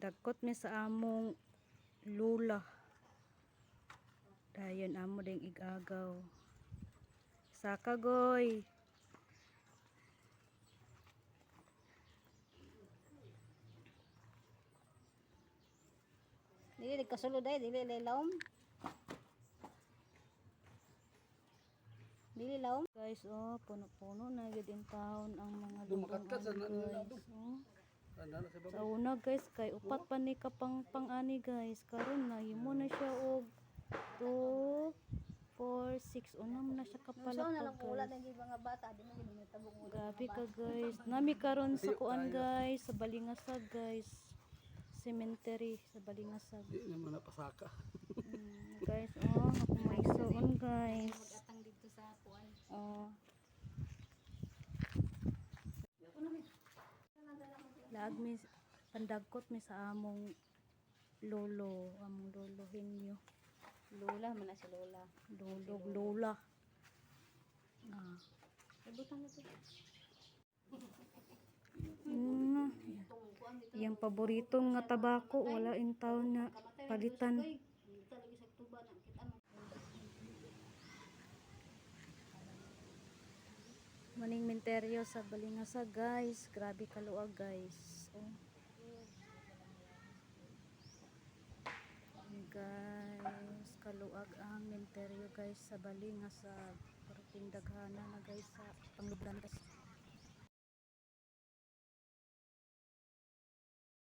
Dagkot mi sa among lula. Dayon amo ding igagaw. Saka goy. Dili di kasulod ay dili lilawom. Dili lawom. Guys, oh, puno-puno na gid in town ang mga Dumakat sa nanila guys. Oh. Sa una guys, kay upat pa ni kapang pang-ani guys. Karon na himo na siya og 2 4 6 unam na siya wala guys. Grabe ka guys. Nami karon sa kuan guys, sa Balingasag guys. Cemetery sa Balingasag. Di naman napasaka. Mm, guys, oh, suon guys. Atang dito sa kuan. Oh. Laag mi pandagkot mi sa among lolo, among lolo henyo. Lola man na si Lola. Lolo, lola. Ah. Ibutan na to. Mm, yung paboritong nga tabako, wala in town na palitan. Maning menteryo sa Balingasa guys. Grabe kaluag guys. Oh. Guys, kaluag ang menteryo guys sa Balingasa. Parating daghana na guys sa panglubdan guys.